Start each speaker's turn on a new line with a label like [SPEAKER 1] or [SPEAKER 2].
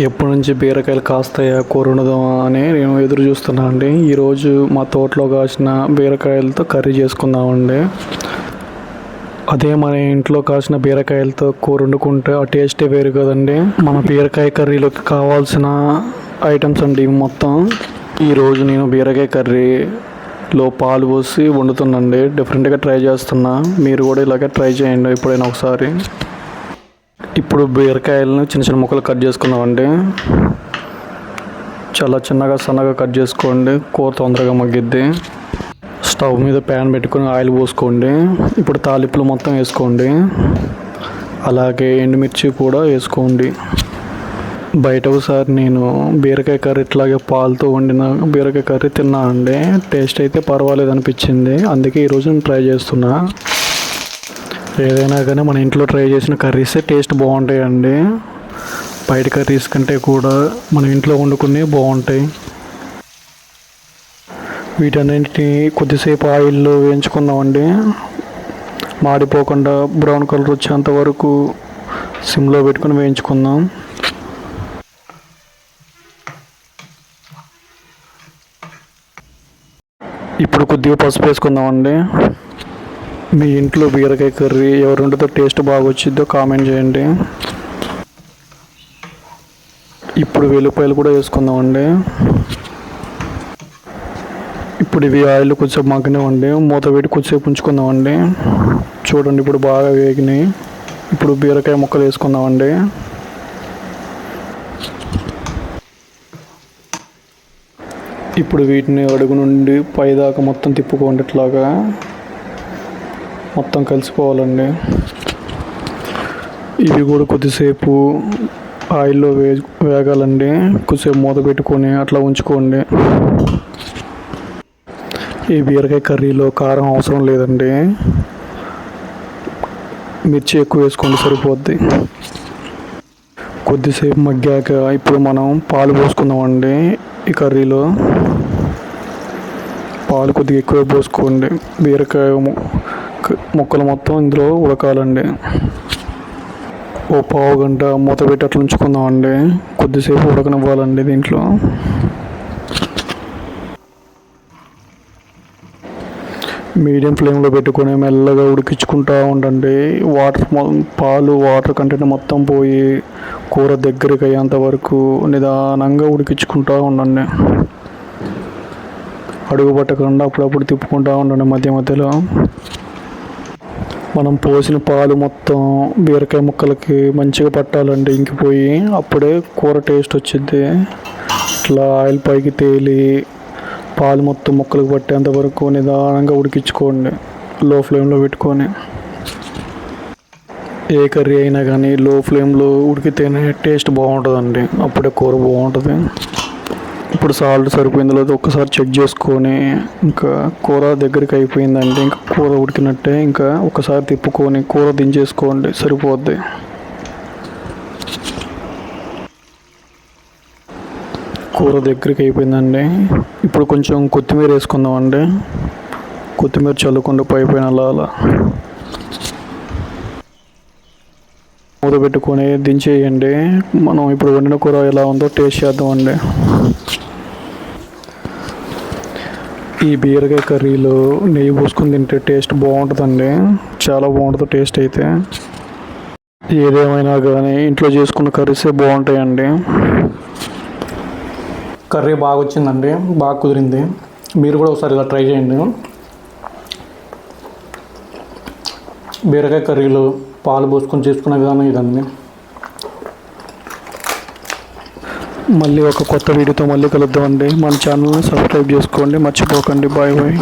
[SPEAKER 1] ఎప్పటి నుంచి బీరకాయలు కాస్తాయా కూర వండుదామా అని నేను ఎదురు చూస్తున్నా అండి. ఈరోజు మా తోటలో కాసిన బీరకాయలతో కర్రీ చేసుకుందామండి. అదే మన ఇంట్లో కాసిన బీరకాయలతో కూర వండుకుంటే ఆ టేస్టే వేరు కదండి. మన బీరకాయ కర్రీలోకి కావాల్సిన ఐటమ్స్ అండి మొత్తం. ఈరోజు నేను బీరకాయ కర్రీలో పాలు పోసి వండుతున్నాండి డిఫరెంట్గా ట్రై చేస్తున్నా. మీరు కూడా ఇలాగే ట్రై చేయండి ఎప్పుడైనా ఒకసారి. ఇప్పుడు బీరకాయలను చిన్న చిన్న ముక్కలు కట్ చేసుకుందామండి. చాలా చిన్నగా సన్నగా కట్ చేసుకోండి. కూర తొందరగా మగ్గిద్ది. స్టవ్ మీద ప్యాన్ పెట్టుకొని ఆయిల్ పోసుకోండి. ఇప్పుడు తాలింపులు మొత్తం వేసుకోండి. అలాగే ఎండుమిర్చి కూడా వేసుకోండి. బయట ఒకసారి నేను బీరకాయ కర్రీ ఇట్లాగే పాలతో వండిన బీరకాయ కర్రీ తిన్నానండి. టేస్ట్ అయితే పర్వాలేదు అనిపించింది. అందుకే ఈరోజు నేను ట్రై చేస్తున్నా. ఏదైనా కానీ మన ఇంట్లో ట్రై చేసిన కర్రీసే టేస్ట్ బాగుంటాయండి. బయట కర్రీస్ కంటే కూడా మన ఇంట్లో వండుకునే బాగుంటాయి. వీటన్నింటిని కొద్దిసేపు ఆయిల్లో వేయించుకుందామండి. మాడిపోకుండా బ్రౌన్ కలర్ వచ్చేంత వరకు సిమ్లో పెట్టుకుని వేయించుకుందాం. ఇప్పుడు కొద్దిగా పసుపు వేసుకుందామండి. మీ ఇంట్లో బీరకాయ కర్రీ ఎవరు వండితే టేస్ట్ బాగా వచ్చిద్దో కామెంట్ చేయండి. ఇప్పుడు వెల్లిపాయలు కూడా వేసుకుందామండి. ఇప్పుడు ఇవి ఆయిల్ కొంచెం మగ్గనివ్వండి. మూత పెట్టి కొద్దిసేపు ఉంచుకుందామండి. చూడండి ఇప్పుడు బాగా వేగినాయి. ఇప్పుడు బీరకాయ ముక్కలు వేసుకుందామండి. ఇప్పుడు వీటిని అడుగు నుండి పైదాకా మొత్తం తిప్పుకోండి ఇట్లాగా. మొత్తం కలిసిపోవాలండి. ఇవి కూడా కొద్దిసేపు ఆయిల్లో వే వేగాలండి. కొద్దిసేపు మూత పెట్టుకొని అట్లా ఉంచుకోండి. ఈ బీరకాయ కర్రీలో కారం అవసరం లేదండి. మిర్చి ఎక్కువ వేసుకోండి సరిపోద్ది. కొద్దిసేపు మగ్గాక ఇప్పుడు మనం పాలు పోసుకుందామండి ఈ కర్రీలో. పాలు కొద్దిగా ఎక్కువ పోసుకోండి. బీరకాయ ముక్కలు మొత్తం ఇందులో ఉడకాలండి. ఓ పావు గంట మూత పెట్టి అట్లా ఉంచుకుందామండి. కొద్దిసేపు ఉడకనివ్వాలండి దీంట్లో. మీడియం ఫ్లేమ్లో పెట్టుకొని మెల్లగా ఉడికించుకుంటూ ఉండండి. వాటర్ మొ- పాలు వాటర్ కంటెంట్ మొత్తం పోయి కూర దగ్గరికి అయ్యేంత వరకు నిదానంగా ఉడికించుకుంటూ ఉండండి. అడుగు పట్టకుండా అప్పుడప్పుడు తిప్పుకుంటూ ఉండండి మధ్య మధ్యలో. మనం పోసిన పాలు మొత్తం బీరకాయ ముక్కలకి మంచిగా పట్టాలండి. ఇంకిపోయి అప్పుడే కూర టేస్ట్ వచ్చింది ఇట్లా ఆయిల్ పైకి తేలి పాలు మొత్తం ముక్కలకు పట్టేంత వరకు నిదానంగా ఉడికించుకోండి. లో ఫ్లేమ్లో పెట్టుకొని. ఏ కర్రీ అయినా కానీ లో ఫ్లేమ్లో ఉడికితేనే టేస్ట్ బాగుంటుందండి. అప్పుడే కూర బాగుంటుంది. ఇప్పుడు సాల్ట్ సరిపోయిందో లేదో ఒక్కసారి చెక్ చేసుకొని ఇంకా కూర దగ్గరికి అయిపోయిందండి. ఇంకా కూర ఉడికినట్టే ఇంకా ఒకసారి తిప్పుకొని కూర దించేసుకోండి. సరిపోద్ది. కూర దగ్గరికి అయిపోయిందండి. ఇప్పుడు కొంచెం కొత్తిమీర వేసుకుందామండి. కొత్తిమీర చల్లుకుండా పైపోయిన అలా అలా. మూత పెట్టుకొని దించేయండి. మనం ఇప్పుడు వండిన కూర ఎలా ఉందో టేస్ట్ చేద్దామండి. ఈ బీరకాయ కర్రీలో నెయ్యి పోసుకొని తింటే టేస్ట్ బాగుంటుందండి. చాలా బాగుంటుంది టేస్ట్ అయితే. ఏదేమైనా కానీ ఇంట్లో చేసుకున్న కర్రీసే బాగుంటాయండి. కర్రీ బాగా వచ్చిందండి బాగా కుదిరింది. మీరు కూడా ఒకసారి ఇలా ట్రై చేయండి. బీరకాయ కర్రీలో పాలు పోసుకొని చేసుకున్న విధానం ఇదండి మళ్ళీ ఒక కొత్త వీడియోతో మళ్ళీ కలుద్దామండి. మన ఛానల్ని సబ్స్క్రైబ్ చేసుకోండి. మర్చిపోకండి. Bye bye.